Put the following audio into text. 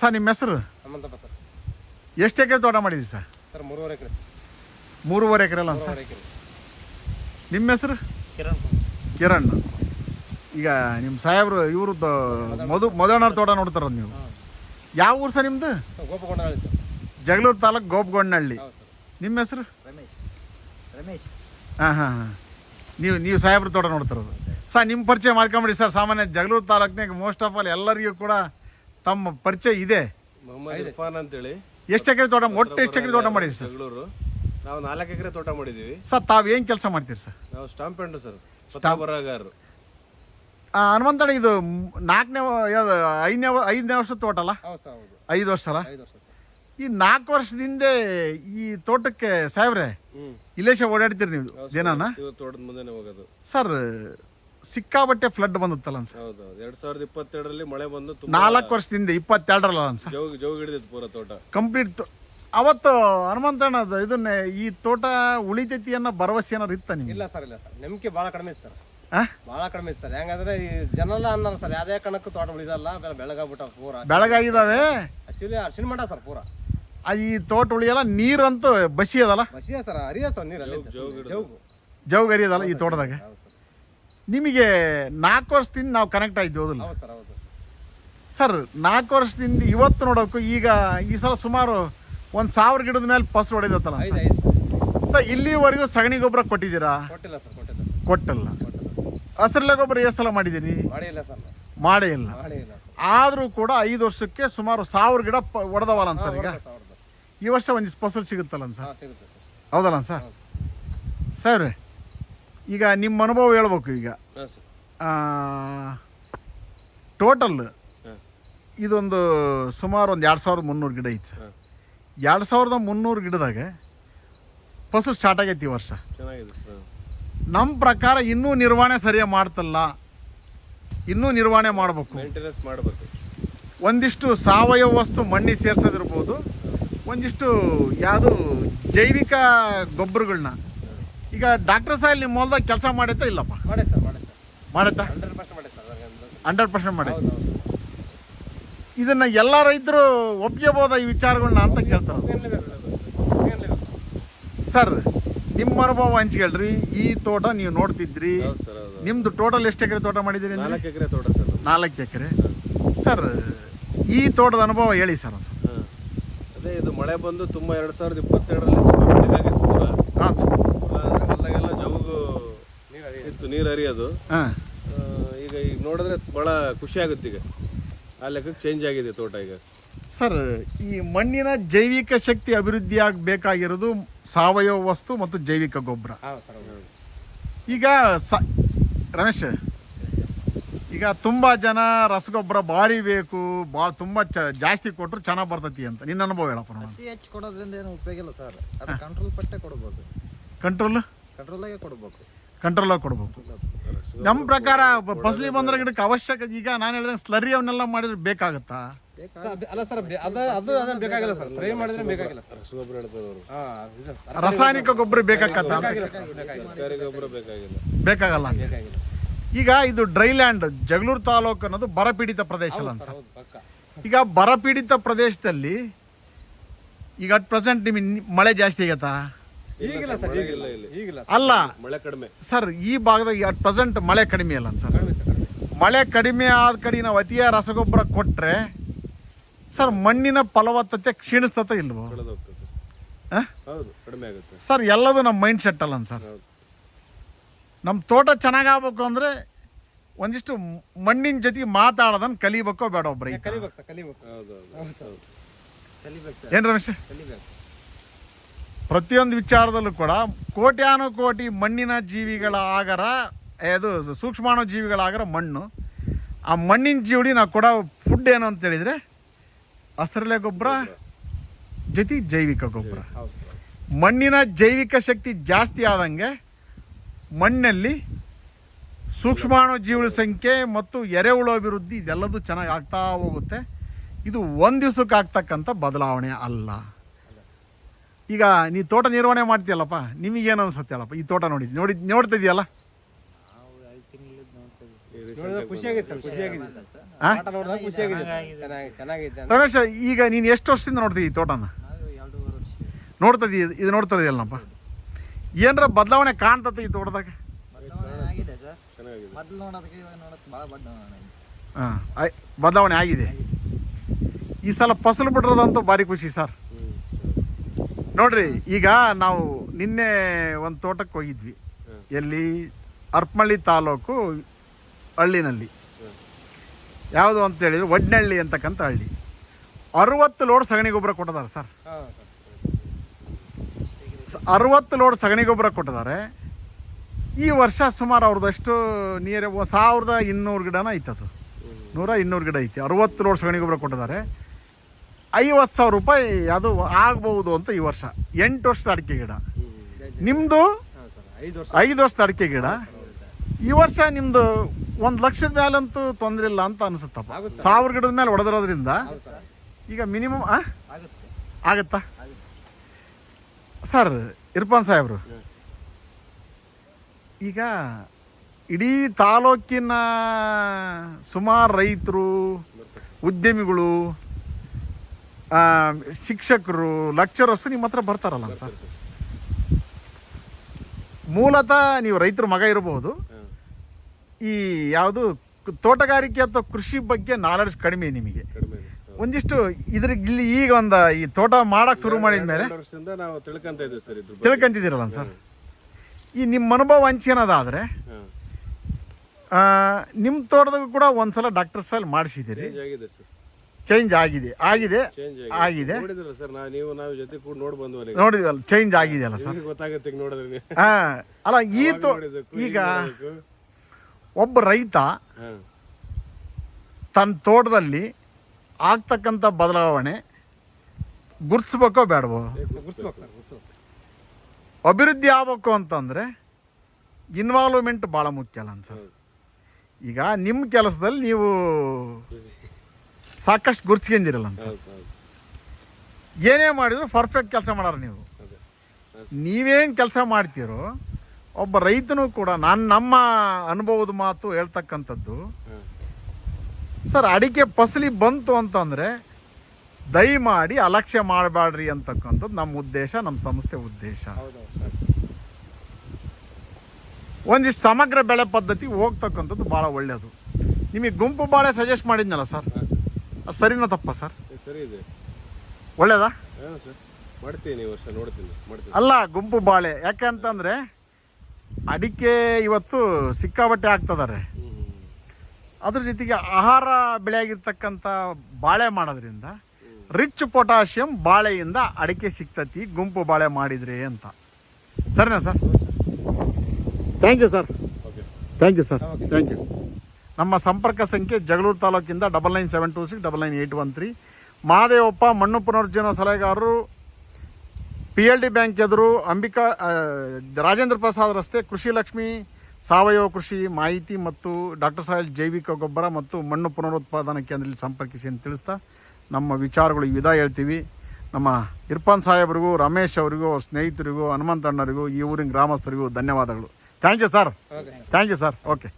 Sir ನಿಮ್ಮ ಹೆಸರು? Hanumanthappa sir. ಎಷ್ಟು ಎಕರೆ ತೋಟ ಮಾಡಿದ್ರಿ ಸರ್? ಸರ್ ಮೂರುವರೆ ಎಕರೆ. ಮೂರುವರೆ ಎಕರೆ ಅಲ್ಲ ಸರ್? ಮೂರುವರೆ ಎಕರೆ. ನಿಮ್ಮ ಹೆಸರು? ಕಿರಣ್. ಕಿರಣ್. ಈಗ ನಿಮ್ಮ ಸಾಹೇಬ್ರು ಇವ್ರದ್ದು ಮಧು ಮಧುವಣ್ಣರ ತೋಟ ನೋಡ್ತಾರ ನೀವು? ಯಾವ ಊರು ಸರ್ ನಿಮ್ಮದು ಗೋಪಗೊಂಡನಹಳ್ಳಿ ಸರ್. ಜಗಳೂರು ತಾಲೂಕು ಗೋಪಗೊಂಡನಹಳ್ಳಿ ಹೌದು ಸರ್. ನಿಮ್ಮ ಹೆಸರು? ರಮೇಶ್. ರಮೇಶ್. ಹಾಂ ಹಾಂ ಹಾಂ. ನೀವು ನೀವು ಸಾಹೇಬ್ರ ತೋಟ ನೋಡ್ತಿರೋದು ಸರ್ ನಿಮ್ಮ ಪರಿಚಯ ಮಾಡ್ಕೊಂಬಿಡಿ ಸರ್. ಸಾಮಾನ್ಯ ಜಗಳೂರು ತಾಲೂಕಿನಾಗ ಮೋಸ್ಟ್ ಆಫ್ ಆಲ್ ಎಲ್ಲರಿಗೂ ಕೂಡ ತಮ್ಮ ಪರಿಚಯ ಇದೆ? ಮೊಹಮ್ಮದ್ ಇರ್ಫಾನ್ ಅಂತೇಳಿ. ಎಷ್ಟು ಎಕರೆ ತೋಟ ಒಟ್ಟು ಎಷ್ಟು ಎಕರೆ ತೋಟ ಮಾಡಿದ್ರಿ ಸರ್? ಜಗಳೂರು ನಾವು ನಾಲ್ಕು ಎಕರೆ ತೋಟ ಮಾಡಿದ್ದೀವಿ. ಸರ್ ತಾವು ಏನು ಕೆಲಸ ಮಾಡ್ತೀರಿ ಸರ್? ನಾವು ಸ್ಟಾಂಪ್ ಪೆಂಡು ಸರ್. ಪತ್ರ ಬರಹಗಾರರು. ಆ, ಹನುಮಂತಣ್ಣ ಇದು ನಾಲ್ಕನೇ ಯಾವ್ದು ಐದನೇ ಐದನೇ ವರ್ಷದ ತೋಟ ಅಲ್ಲ? ಹೌದು ಹೌದು. ಐದು ವರ್ಷ ಅಲ್ಲ ಈ ನಾಲ್ಕು ವರ್ಷದಿಂದ ಈ ತೋಟಕ್ಕೆ ಸಾಹೇಬ್ರೆ ಇಲ್ಲೇಶ ಓಡಾಡ್ತೀರಿ ನೀವು ದಿನಾನ? ತೋಟದ ಮುಂದೆ ಹೋಗೋದು. ಸರ್ ಸಿಕ್ಕಾಬಟ್ಟೆ ಫ್ಲಡ್ ಬಂದುತ್ತಲ್ಲ ಸರ್ ಹೌದೌದು. ಎರಡ್ ಸಾವಿರದ ಇಪ್ಪತ್ತೆರಡರಲ್ಲಿ ಮಳೆ ಬಂದು ತುಂಬಾ ನಾಲ್ಕು ವರ್ಷದಿಂದ ಇಪ್ಪತ್ತೆರಡರಲ್ಲ ಸರ್ ಜೋಗ ಜೋಗ ಹಿಡಿದಿತ್ತು ಪೂರ ತೋಟ. ಕಂಪ್ಲೀಟ್ ಅವತ್ತು ಹನುಮಂತಣ್ಣ ಇದನ್ನ ಇದನ್ನೇ ಈ ತೋಟ ಉಳಿತೈತಿ ಅನ್ನೋ ಭರವಸೆ ಏನಾರು ಇತ್ತ ನಿಮ್ಗೆ? ಇಲ್ಲ ಸರ್ ಇಲ್ಲ ಸರ್. ನಂಬಿಕೆ ಭಾಳ ಕಡಿಮೆ ಸರ್. ಆ? ಭಾಳ ಕಡಿಮೆ ಇತ್ತು ಸರ್. ಹೆಂಗಂದ್ರೆ ಈ ಜನಲ್ಲ ಅನ್ನ ಸರ್ ಯಾವ್ದೇ ಕಣಕ್ಕೂ ತೋಟ ಉಳಿದಲ್ಲ ಬೆಳ ಬೆಳಗಾಗ್ಬಿಟ್ಟ ಪೂರ. ಬೆಳಗಾಗಿದಾವೆ? ಆಕ್ಚುಲಿ ಅರ್ಶಿನ ಮಾಡ ಸರ್ ಪೂರ. ಆ ಈ ತೋಟ ಉಳಿಯಲ್ಲ ನೀರಂತೂ ಬಸಿ ಅದಲ್ಲ? ಬಸಿಯ ಸರ್ ಹರಿಯ ಸರ್ ನೀರು ಅಲ್ಲಿ ಜೋಗ ಜೌಗ್. ಹರಿಯದಲ್ಲ ಈ ತೋಟದಾಗ? ನಿಮಗೆ ನಾಲ್ಕು ವರ್ಷದಿಂದ ನಾವು ಕನೆಕ್ಟ್ ಆಯ್ತು ಹೌದಲ್ಲ? ಹೌದು ಸರ್ ಹೌದು. ಸರ್ ನಾಲ್ಕು ವರ್ಷದಿಂದ ಇವತ್ತು ನೋಡೋಕು ಈಗ ಈ ಸಲ ಸುಮಾರು ಒಂದು ಸಾವಿರ ಗಿಡದ ಮೇಲೆ ಫಸ್ಟ್ ಹೊಡೆದತ್ತಲ್ಲ ಐದು ಐದು ಸರ್. ಸರ್ ಇಲ್ಲಿವರೆಗೂ ಸಗಣಿ ಗೊಬ್ಬರ ಕೊಟ್ಟಿದ್ದೀರಾ? ಕೊಟ್ಟಿಲ್ಲ ಸರ್ ಕೊಟ್ಟಿಲ್ಲ ಹಸಿರಲೆ ಗೊಬ್ಬರ ಎಷ್ಟು ಸಲ ಮಾಡಿದ್ದೀರಿ? ಮಾಡಿ ಇಲ್ಲ ಸರ್ ಮಾಡೇ ಇಲ್ಲ. ಮಾಡಿ ಇಲ್ಲ ಸರ್. ಆದರೂ ಕೂಡ ಐದು ವರ್ಷಕ್ಕೆ ಸುಮಾರು ಸಾವಿರ ಗಿಡ ಪ ಹೊಡೆದವಲ್ಲ ಸರ್ ಈಗ? ಸಾವಿರದ. ಈ ವರ್ಷ ಒಂದಿಷ್ಟು ಫಸಲು ಸಿಗುತ್ತಲ್ಲ ಸರ್? ಸಿಗುತ್ತೆ ಸರ್. ಹೌದಲ್ಲ ಸರ್? ಸರ್ ಈಗ ನಿಮ್ಮ ಅನುಭವ ಹೇಳ್ಬೇಕು ಈಗ. ಹಾ ಸರ್. ಟೋಟಲ್ ಇದೊಂದು ಸುಮಾರು ಒಂದು ಎರಡು ಸಾವಿರದ ಮುನ್ನೂರು ಗಿಡ ಐತೆ ಎರಡು ಸಾವಿರದ ಮುನ್ನೂರು ಗಿಡದಾಗ ಫಸಲು ಸ್ಟಾರ್ಟ್ ಆಗೈತಿ ಈ ವರ್ಷ. ಚೆನ್ನಾಗಿದೆ ಸರ್. ನಮ್ಮ ಪ್ರಕಾರ ಇನ್ನೂ ನಿರ್ವಹಣೆ ಸರಿಯಾಗಿ ಮಾಡ್ತಲ್ಲ ಇನ್ನೂ ನಿರ್ವಹಣೆ ಮಾಡಬೇಕು. ಮೇಂಟೆನೆನ್ಸ್ ಮಾಡಬೇಕು. ಒಂದಿಷ್ಟು ಸಾವಯವ ವಸ್ತು ಮಣ್ಣಿಗೆ ಸೇರ್ಸೋದಿರ್ಬೋದು ಒಂದಿಷ್ಟು ಯಾವುದು ಜೈವಿಕ ಗೊಬ್ಬರಗಳನ್ನ ಈಗ ಡಾಕ್ಟರ್ ಸಾಹೇಬ್ ನಿಮ್ಮ ಹೊಲ್ದಾಗ ಕೆಲಸ ಮಾಡೈತಾ ಇಲ್ಲಪ್ಪ? ಮಾಡಿ ಸರ್ ಮಾಡಿ ಸರ್. ಮಾಡೈತಾ? ಹಂಡ್ರೆಡ್ ಪರ್ಸೆಂಟ್ ಮಾಡಿ ಸರ್ ಹಂಡ್ರೆಡ್ ಪರ್ಸೆಂಟ್ ಮಾಡಿ? ಹೌದು ಹೌದು. ಇದನ್ನ ಎಲ್ಲ ರೈತರು ಒಪ್ಗೆಬಹುದ ಈ ವಿಚಾರಗಳನ್ನ ಅಂತ ಕೇಳ್ತಾರೆ. ಸರ್ ನಿಮ್ಮ ಅನುಭವ ಹಂಚ್ಕೇಳ್ರಿ ಈ ತೋಟ ನೀವು ನೋಡ್ತಿದ್ರಿ. ಹೌದು ಸರ್ ಹೌದು ನಿಮ್ದು ಟೋಟಲ್ ಎಷ್ಟು ಎಕರೆ ತೋಟ ಮಾಡಿದ್ರಿ ಅಂದ್ರೆ? ನಾಲ್ಕು ಎಕರೆ ತೋಟ ಸರ್ ನಮ್ದು. ನಾಲ್ಕು ಎಕರೆ. ಸರ್ ಈ ತೋಟದ ಅನುಭವ ಹೇಳಿ ಸರ್ ಒಂದು ಸ್ವಲ್ಪ. ಹಾಂ. ಅದೇ ಇದು ಮಳೆ ಬಂದು ತುಂಬ ಎರಡು ಸಾವಿರದ ಇಪ್ಪತ್ತೆರಡರಲ್ಲಿ ತುಂಬ ಬೆಳಗಾಗಿತ್ತು ಪೂರ ಹಾಂ ಸರ್. ಇತ್ತು ನೀರು ಹರಿಯೋದು. ಹಾಂ. ಈಗ ಈಗ ನೋಡಿದ್ರೆ ಭಾಳ ಖುಷಿ ಆಗುತ್ತೆ ಈಗ. ಆ ಲೆಕ್ಕಕ್ಕೆ ಚೇಂಜ್ ಆಗಿದೆ ತೋಟ ಈಗ. ಸರ್ ಈ ಮಣ್ಣಿನ ಜೈವಿಕ ಶಕ್ತಿ ಅಭಿವೃದ್ಧಿ ಆಗಬೇಕಾಗಿರೋದು ಸಾವಯವ ವಸ್ತು ಮತ್ತು ಜೈವಿಕ ಗೊಬ್ಬರ. ಈಗ ಸ ರಮೇಶ್ ಈಗ ತುಂಬ ಜನ ರಸಗೊಬ್ಬರ ಭಾರಿ ಬೇಕು ಭಾಳ ತುಂಬ ಚ ಜಾಸ್ತಿ ಕೊಟ್ಟರು ಚೆನ್ನಾಗಿ ಬರ್ತೈತಿ ಅಂತ. ನಿನ್ನ ಅನುಭವ ಹೇಳಪ್ಪ ನೋಡೋಣ. ಅತಿ ಹೆಚ್ಚು ಕೊಡೋದ್ರಿಂದ ಏನು ಉಪಯೋಗ ಇಲ್ಲ ಸರ್ ಅದು ಕಂಟ್ರೋಲ್ ಪಟ್ಟೆ ಕೊಡ್ಬೋದು. ಕಂಟ್ರೋಲ್ ಕಂಟ್ರೋಲಾಗೆ ಕೊಡ್ಬೇಕು. ಕಂಟ್ರೋಲಾಗಿ ಕೊಡ್ಬೇಕು. ನಮ್ಮ ಪ್ರಕಾರ ಫಸಲಿ ಬಂದ್ರೆ ಗಿಡಕ್ಕೆ ಅವಶ್ಯಕ ಈಗ ನಾನು ಹೇಳಿದ ಸ್ಲರಿ ಅವನ್ನೆಲ್ಲ ಮಾಡಿದ್ರೆ ಬೇಕಾಗುತ್ತಾ? ಅಲ್ಲ ಸರ್ ಅದು ಅದ ಬೇಕಾಗಿಲ್ಲ ಸರ್. ಸ್ಲರಿ ಮಾಡಿದ್ರೆ ಬೇಕಾಗಿಲ್ಲ ಸರ್. ರಾಸಾಯನಿಕ ಗೊಬ್ಬರ ಬೇಕಾಗತ್ತ? ಬೇಕಾಗಿಲ್ಲ ಸರ್ ಬೇಕಾಗಿಲ್ಲ ಸರ್ಕಾರಿ ಗೊಬ್ಬರ ಬೇಕಾಗಿಲ್ಲ. ಬೇಕಾಗಲ್ಲ ಬೇಕಾಗಿಲ್ಲ ಈಗ ಇದು ಡ್ರೈ ಲ್ಯಾಂಡ್ ಜಗಳೂರು ತಾಲೂಕು ಅನ್ನೋದು ಬರಪೀಡಿತ ಪ್ರದೇಶ ಅಲ್ಲ ಸರ್. ಈಗ ಬರಪೀಡಿತ ಪ್ರದೇಶದಲ್ಲಿ ಈಗ ಅಟ್ ಪ್ರೆಸೆಂಟ್ ನಿಮಗೆ ಮಳೆ ಜಾಸ್ತಿ ಆಗತ್ತಾ? ಈಗಿಲ್ಲ ಸರ್ ಈಗಿಲ್ಲ. ಈಗಿಲ್ಲ ಅಲ್ಲ ಮಳೆ ಕಡಿಮೆ. ಸರ್ ಈ ಭಾಗದಾಗ ಅಟ್ ಪ್ರೆಸೆಂಟ್ ಮಳೆ ಕಡಿಮೆ ಅಲ್ಲ ಸರ್. ಮಳೆ ಕಡಿಮೆ ಆದ ಕಡೆ ನಾವು ಅತಿಯ ರಸಗೊಬ್ಬರ ಕೊಟ್ಟರೆ ಸರ್ ಮಣ್ಣಿನ ಫಲವತ್ತತೆ ಕ್ಷೀಣಿಸ್ತತೆ ಇಲ್ವೋ? ಕಳೆದು ಹೌದು ಕಡಿಮೆ ಆಗುತ್ತೆ. ಸರ್ ಎಲ್ಲದು ನಮ್ಮ ಮೈಂಡ್ ಸೆಟ್ ಅಲ್ಲ ಸರ್. ಹೌದು. ನಮ್ಮ ತೋಟ ಚೆನ್ನಾಗಾಗಬೇಕು ಅಂದರೆ ಒಂದಿಷ್ಟು ಮಣ್ಣಿನ ಜೊತೆಗೆ ಮಾತಾಡೋದನ್ನ ಕಲಿಬೇಕೋ ಬೇಡ ಒಬ್ಬರಿಗೆ ಏನ್ ಕಲಿಬೇಕು ಸರ್ ಕಲಿಬೇಕು. ಹೌದು. ಹೌದು ಹೌದು. ಕಲಿಬೇಕು ಸರ್. ಏನು ರಮೇಶ್? ಕಲಿಬೇಕು. ಪ್ರತಿಯೊಂದು ವಿಚಾರದಲ್ಲೂ ಕೂಡ ಕೋಟ್ಯಾನು ಕೋಟಿ ಮಣ್ಣಿನ ಜೀವಿಗಳ ಆಗರ ಅದು ಸೂಕ್ಷ್ಮಾಣು ಜೀವಿಗಳ ಆಗರ ಮಣ್ಣು. ಆ ಮಣ್ಣಿನ ಜೀವಡಿ ನಾವು ಕೊಡೋ ಫುಡ್ ಏನು ಅಂತ ಹೇಳಿದರೆ ಹಸಿರಲೆ ಗೊಬ್ಬರ, ಜೊತೆ ಜೈವಿಕ ಗೊಬ್ಬರ. ಮಣ್ಣಿನ ಜೈವಿಕ ಶಕ್ತಿ ಜಾಸ್ತಿ ಆದಂಗೆ ಮಣ್ಣಲ್ಲಿ ಸೂಕ್ಷ್ಮಾಣು ಜೀವಿಗಳ ಸಂಖ್ಯೆ ಮತ್ತು ಎರೆಹುಳು ಅಭಿವೃದ್ಧಿ ಇದೆಲ್ಲದೂ ಚೆನ್ನಾಗಿ ಆಗ್ತಾ ಹೋಗುತ್ತೆ. ಇದು ಒಂದು ದಿವ್ಸಕ್ಕೆ ಆಗ್ತಕ್ಕಂಥ ಬದಲಾವಣೆ ಅಲ್ಲ. ಈಗ ನೀ ತೋಟ ನಿರ್ವಹಣೆ ಮಾಡ್ತೀಯಲ್ಲಪ್ಪ ನಿಮಗೇನು ಅನ್ಸುತ್ತೆ ಹೇಳಪ್ಪ ಈ ತೋಟ ನೋಡಿ ನೋಡಿ ನೋಡ್ತಾ ಇದೆಯಲ್ಲ? ರಮೇಶ್ ಈಗ ನೀನು ಎಷ್ಟು ವರ್ಷದಿಂದ ನೋಡ್ತೀವಿ ಈ ತೋಟನ? ನಾವು ಎರಡೂವರೆ ವರ್ಷ ನೋಡ್ತದಿ ಇದು ನೋಡ್ತಾ ಇದೆಯಲ್ಲಪ್ಪ ಏನರ ಬದಲಾವಣೆ ಕಾಣ್ತತೆ ಈ ತೋಟದಾಗ? ಬದಲಾವಣೆ ಆಗಿದೆ ಸರ್. ಚೆನ್ನಾಗಿದೆ ಮೊದಲು ನೋಡೋದಕ್ಕೆ ಇವಾಗ ನೋಡೋಕೆ ಭಾಳ ಬದಲಾವಣೆ ಆಗಿದೆ. ಹಾಂ ಬದಲಾವಣೆ ಆಗಿದೆ. ಈ ಸಲ ಫಸಲು ಬಿಟ್ಟಿರೋದಂತೂ ಭಾರಿ ಖುಷಿ ಸರ್. ನೋಡ್ರಿ, ಈಗ ನಾವು ನಿನ್ನೆ ಒಂದು ತೋಟಕ್ಕೆ ಹೋಗಿದ್ವಿ. ಎಲ್ಲಿ? ಅರ್ಪಮಳ್ಳಿ ತಾಲೂಕು ಹಳ್ಳಿನಲ್ಲಿ. ಯಾವುದು ಅಂತ ಹೇಳಿದ್ರೆ ವಡ್ನಹಳ್ಳಿ ಅಂತಕ್ಕಂಥ ಹಳ್ಳಿ. ಅರುವತ್ತು ಲೋಡ್ ಸಗಣಿ ಗೊಬ್ಬರ ಕೊಟ್ಟಿದ್ದಾರೆ ಸರ್. ಅರವತ್ತು ಲೋಡ್ ಸಗಣಿ ಗೊಬ್ಬರ ಕೊಟ್ಟಿದ್ದಾರೆ. ಈ ವರ್ಷ ಸುಮಾರು ಅವ್ರದಷ್ಟು ನೀರು ಸಾವಿರದ ಇನ್ನೂರು ಗಿಡನ ಐತದು. ನೂರ ಇನ್ನೂರು ಗಿಡ ಐತಿ. ಅರುವತ್ತು ಲೋಡ್ ಸಗಣಿ ಗೊಬ್ಬರ ಕೊಟ್ಟಿದ್ದಾರೆ. ಐವತ್ತು ಸಾವಿರ ರೂಪಾಯಿ ಅದು ಆಗ್ಬಹುದು ಅಂತ ಈ ವರ್ಷ. ಎಂಟು ವರ್ಷದ ಅಡಿಕೆ ಗಿಡ. ನಿಮ್ಮದು ಐದು ವರ್ಷ ಐದು ವರ್ಷದ ಅಡಿಕೆ ಗಿಡ. ಈ ವರ್ಷ ನಿಮ್ದು ಒಂದು ಲಕ್ಷದ ಮೇಲಂತೂ ತೊಂದರೆ ಇಲ್ಲ ಅಂತ ಅನಿಸುತ್ತಪ್ಪ. ಸಾವಿರ ಗಿಡದ ಮೇಲೆ ಹೊಡೆದಿರೋದ್ರಿಂದ ಈಗ ಮಿನಿಮಮ್ ಆಗುತ್ತೆ. ಆಗತ್ತಾ? ಸರ್ ಇರ್ಪಾನ್ ಸಾಹೇಬ್ರು. ಈಗ ಇಡೀ ತಾಲೂಕಿನ ಸುಮಾರು ರೈತರು ಉದ್ಯಮಿಗಳು ಶಿಕ್ಷಕರು ಲೆಕ್ಚರರ್ಸ್ ನಿಮ್ಮ ಹತ್ರ ಬರ್ತಾರಲ್ಲ ಸರ್ ಮೂಲತಃ ನೀವು ರೈತರ ಮಗ ಇರಬಹುದು. ಈ ಯಾವುದು ತೋಟಗಾರಿಕೆ ಅಥವಾ ಕೃಷಿ ಬಗ್ಗೆ ನಾಲೆಡ್ಜ್ ಕಡಿಮೆ ನಿಮಗೆ. ಒಂದಿಷ್ಟು ಇದ್ರ ಇಲ್ಲಿ ಈಗ ಒಂದು ಈ ತೋಟ ಮಾಡಕ್ ಶುರು ಮಾಡಿದ ಮೇಲೆ ಸರ್ ತಿಳ್ಕೊಂತಿದ್ದೀರಲ್ಲ ಈ ನಿಮ್ಮ ಅನುಭವ ಹಂಚೇನದಾದ್ರೆ ನಿಮ್ಮ ತೋಟದಾಗ ಕೂಡ ಒಂದ್ಸಲ ಡಾಕ್ಟರ್ ಸಲ್ ಮಾಡಿಸಿದ್ದೀರಿ. ಚೇಂಜ್ ಆಗಿದೆ. ಸರ್ ಆಗಿದೆ ಆಗಿದೆ. ಚೇಂಜ್ ಆಗಿದೆ. ನೋಡಿದ್ರಲ್ಲ ಸರ್ ನೀವು ನಾವು ಜೊತೆ ಕೂಡ ನೋಡಿ ಬಂದ್ವಲ್ಲ. ನೋಡಿದ್ವಲ್ಲ ಚೇಂಜ್ ಆಗಿದೆಯಲ್ಲ ಸರ್? ನಿಮಗೆ ಗೊತ್ತಾಗುತ್ತೆ ಈಗ ನೋಡಿದ್ರೆ ಹಾ ಅಲ್ಲ ಈ ತೋ ಈಗ ಒಬ್ಬ ರೈತ ತನ್ನ ತೋಟದಲ್ಲಿ ಆಗ್ತಕ್ಕಂಥ ಬದಲಾವಣೆ ಗುರ್ತಿಸ್ಬೇಕೋ ಬೇಡವೋ? ಸರ್ ಅಭಿವೃದ್ಧಿ ಆಗ್ಬೇಕು ಅಂತಂದ್ರೆ ಇನ್ವಾಲ್ವ್ಮೆಂಟ್ ಭಾಳ ಮುಖ್ಯ ಅಲ್ಲ ಸರ್. ಈಗ ನಿಮ್ಮ ಕೆಲಸದಲ್ಲಿ ನೀವು ಸಾಕಷ್ಟು ಗುರ್ಸ್ಕೊಂಡಿರಲ್ಲ ಸರ್ ಏನೇ ಮಾಡಿದ್ರು ಪರ್ಫೆಕ್ಟ್ ಕೆಲಸ ಮಾಡಾರ ನೀವು. ನೀವೇನು ಕೆಲಸ ಮಾಡ್ತೀರೋ ಒಬ್ಬ ರೈತನೂ ಕೂಡ ನಾನು ನಮ್ಮ ಅನುಭವದ ಮಾತು ಹೇಳ್ತಕ್ಕಂಥದ್ದು ಸರ್ ಅಡಿಕೆ ಫಸಲಿ ಬಂತು ಅಂತಂದರೆ ದಯಮಾಡಿ ಅಲಕ್ಷ್ಯ ಮಾಡಬೇಡ್ರಿ ಅಂತಕ್ಕಂಥದ್ದು ನಮ್ಮ ಉದ್ದೇಶ ನಮ್ಮ ಸಂಸ್ಥೆ ಉದ್ದೇಶ. ಒಂದಿಷ್ಟು ಸಮಗ್ರ ಬೆಳೆ ಪದ್ಧತಿ ಹೋಗ್ತಕ್ಕಂಥದ್ದು ಭಾಳ ಒಳ್ಳೆಯದು ನಿಮಗೆ ಗುಂಪು ಬಾಳೆ ಸಜೆಸ್ಟ್ ಮಾಡಿದ್ನಲ್ಲ ಸರ್. ಅದು ಸರಿನಾ ತಪ್ಪ ಸರ್? ಸರಿ ಇದೆ. ಒಳ್ಳೇದಾ? ಹಾಂ ಸರ್. ಮಾಡ್ತೀನಿ ಈ ವರ್ಷ ನೋಡ್ತೀನಿ ಮಾಡ್ತೀನಿ. ಅಲ್ಲ ಗುಂಪು ಬಾಳೆ. ಯಾಕೆ ಅಂತಂದ್ರೆ ಅಡಿಕೆ ಇವತ್ತು ಸಿಕ್ಕಾಬಟ್ಟೆ ಆಗ್ತದಾರೆ. ಅದ್ರ ಜೊತೆಗೆ ಆಹಾರ ಬೆಳೆಯಾಗಿರ್ತಕ್ಕಂಥ ಬಾಳೆ ಮಾಡೋದ್ರಿಂದ ರಿಚ್ ಪೊಟ್ಯಾಷಿಯಂ ಬಾಳೆಯಿಂದ ಅಡಿಕೆ ಸಿಕ್ತತಿ ಗುಂಪು ಬಾಳೆ ಮಾಡಿದ್ರಿ ಅಂತ. ಸರಿನಾ sir? Thank you sir okay thank you sir thank you ನಮ್ಮ ಸಂಪರ್ಕ ಸಂಖ್ಯೆ Jagalur ತಾಲೂಕಿಂದ double nine seven two six double nine eight one three Mahadevappa ಮಣ್ಣು ಪುನರುಜ್ಜೀವನ ಸಲಹೆಗಾರರು ಪಿ ಎಲ್ ಡಿ ಬ್ಯಾಂಕ್ ಎದುರು ಅಂಬಿಕಾ ರಾಜೇಂದ್ರ ಪ್ರಸಾದ್ ರಸ್ತೆ ಕೃಷಿ ಲಕ್ಷ್ಮಿ ಸಾವಯವ ಕೃಷಿ ಮಾಹಿತಿ ಮತ್ತು ಡಾಕ್ಟರ್ ಸಾಹೇಬ್ ಜೈವಿಕ ಗೊಬ್ಬರ ಮತ್ತು ಮಣ್ಣು ಪುನರುತ್ಪಾದನಾ ಕೇಂದ್ರದಲ್ಲಿ ಸಂಪರ್ಕಿಸಿ ಅಂತ ತಿಳಿಸ್ತಾ ನಮ್ಮ ವಿಚಾರಗಳು ವಿಧ ಹೇಳ್ತೀವಿ. ನಮ್ಮ ಇರ್ಫಾನ್ ಸಾಹೇಬ್ರಿಗೂ ರಮೇಶ್ ಅವರಿಗೂ ಅವ್ರ ಸ್ನೇಹಿತರಿಗೂ ಹನುಮಂತಣ್ಣರಿಗೂ ಈ ಊರಿನ ಗ್ರಾಮಸ್ಥರಿಗೂ ಧನ್ಯವಾದಗಳು. Thank you sir thank you sir okay